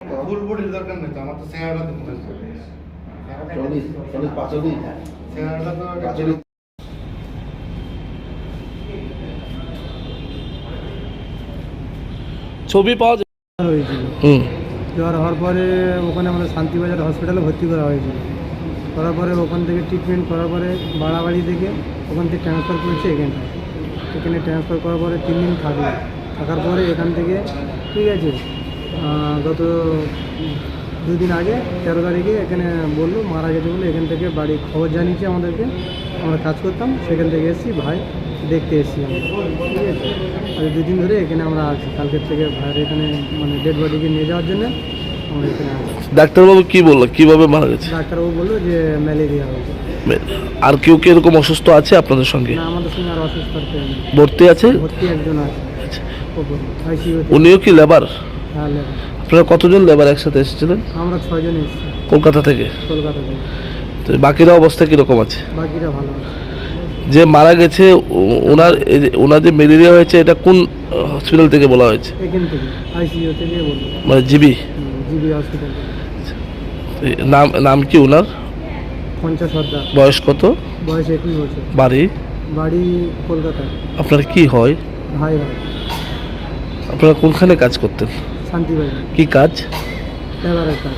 ফুল বডির দরকার নেই তো আমার তো চেহারাটা দেখতে হচ্ছে চল্লিশ চল্লিশ পাঁচল্লিশ চেহারাটা তো পাঁচল্লিশ ছবি পাওয়া হয়েছিল। জ্বর হওয়ার পরে ওখানে আমাদের শান্তিবাজার হসপিটালে ভর্তি করা হয়েছিল। করার পরে ওখান থেকে ট্রিটমেন্ট করার পরে বাড়াবাড়ি থেকে ওখান থেকে ট্রান্সফার করেছে এখানটায়। এখানে ট্রান্সফার করার পরে তিন দিন থাকল। থাকার পরে এখান থেকে ঠিক আছে গত দুদিন আগে তেরো তারিখে এখানে বলল মারা গেছে বলে এখান থেকে বাড়ি খবর জানিয়েছে আমাদেরকে। আমরা কাজ করতাম সেখান থেকে এসেছি ভাই দেখতে এসেছি ঠিক আছে? আর দুদিন ধরে এখানে আমরা আছি কালকের থেকে ভাইয়ের এখানে মানে ডেড বডিকে নিয়ে যাওয়ার জন্য আমরা এখানে ডাক্তারবাবু কি বলল? কীভাবে মারা গেছে? ডাক্তারবাবু বলল যে ম্যালেরিয়া হয়েছে। আর কেউ কি এরকম অসুস্থ আছে আপনাদের সঙ্গে? না আমাদের সঙ্গে আর অসুস্থ ভর্তি আছে? ভর্তি একজন আছে। আইসিইউতে উনিও কি লেবার আপনারা কতজন লেবার একসাথে এসেছিলেন? আমরা ছয়জন এসেছি। কলকাতা থেকে? কলকাতা থেকে। তো বাকিরা অবস্থা কীরকম আছে? বাকিরা ভালো আছে। যে মারা গেছে ওনার ওনার যে ম্যালেরিয়া হয়েছে এটা কোন হসপিটাল থেকে বলা হয়েছে? এখান থেকে আইসিইউ থেকে মানে জিবি? জিবি হসপিটাল নাম নাম কি ওনার? পঞ্চাশ সর্দার। বয়স কত? বয়স একুশ বছর। বাড়ি? বাড়ি কলকাতায়। আপনার কি হয়? ভাই ভাই আপনারা কোনখানে কাজ করতেন? শান্তিবাড়ি কি কাজ? লেবারের কাজ।